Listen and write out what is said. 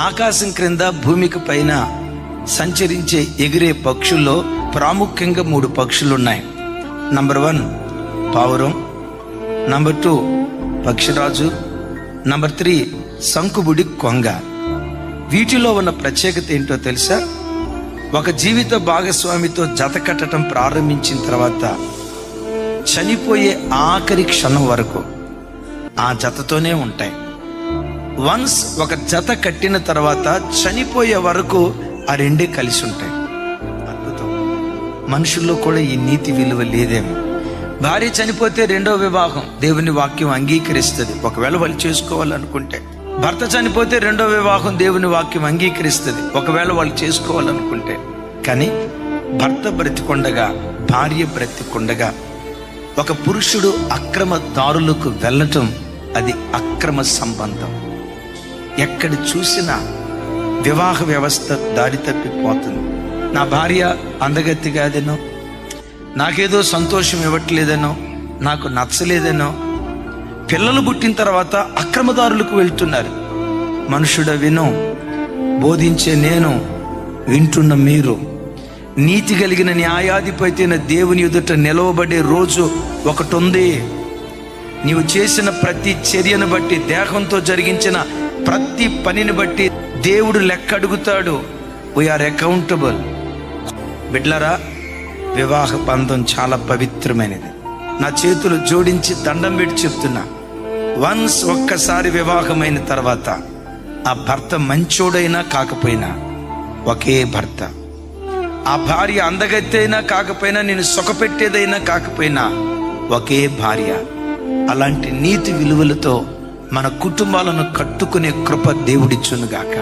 ఆకాశం క్రింద భూమికి పైన సంచరించే ఎగిరే పక్షుల్లో ప్రాముఖ్యంగా మూడు పక్షులు ఉన్నాయి నంబర్ వన్ పావురం. నంబర్ టూ పక్షిరాజు. నంబర్ త్రీ శంకుబుడి కొంగ. వీటిలో ఉన్న ప్రత్యేకత ఏంటో తెలుసా? ఒక జీవిత భాగస్వామితో జత కట్టడం ప్రారంభించిన తర్వాత చనిపోయే ఆఖరి క్షణం వరకు ఆ జతతోనే ఉంటాయి. వన్స్ ఒక జత కట్టిన తర్వాత చనిపోయే వరకు ఆ రెండే కలిసి ఉంటాయి. అద్భుతం. మనుషుల్లో కూడా ఈ నీతి విలువ లేదేమో. భార్య చనిపోతే రెండో వివాహం. దేవుని వాక్యం అంగీకరిస్తుంది. ఒకవేళ వాళ్ళు చేసుకోవాలనుకుంటే. భర్త చనిపోతే రెండో వివాహం దేవుని వాక్యం అంగీకరిస్తుంది. ఒకవేళ వాళ్ళు చేసుకోవాలనుకుంటే. కానీ భర్త బ్రతికొండగా భార్య బ్రతికొండగా ఒక పురుషుడు అక్రమ దారులకు వెళ్ళటం అది అక్రమ సంబంధం. ఎక్కడ చూసినా వివాహ వ్యవస్థ దారి తప్పిపోతుంది. నా భార్య అందగత్తి కాదేనో నాకేదో సంతోషం ఇవ్వట్లేదనో. నాకు నచ్చలేదనో. పిల్లలు పుట్టిన తర్వాత అక్రమదారులకు వెళ్తున్నారు. మనుషుడ విను బోధించే నేను వింటున్న మీరు. నీతి కలిగిన న్యాయాధిపతి దేవుని ఎదుట నిలవబడే రోజు ఒకటి ఉంది నీవు చేసిన ప్రతి చర్యను బట్టి దేహంతో జరిగించిన ప్రతి పనిని బట్టి దేవుడు లెక్క అడుగుతాడు వీఆర్ అకౌంటబుల్ బిడ్లరా వివాహ బంధం చాలా పవిత్రమైనది. నా చేతులు జోడించి దండం పెట్టి చెప్తున్నా. వన్స్ ఒక్కసారి వివాహమైన తర్వాత ఆ భర్త మంచోడైనా కాకపోయినా ఒకే భర్త. ఆ భార్య అందగత్తైనా కాకపోయినా నేను సొకపెట్టేదైనా కాకపోయినా ఒకే భార్య. అలాంటి నీతి విలువలతో మన కుటుంబాలను కట్టుకునే కృప దేవుడిచ్చునుగాక.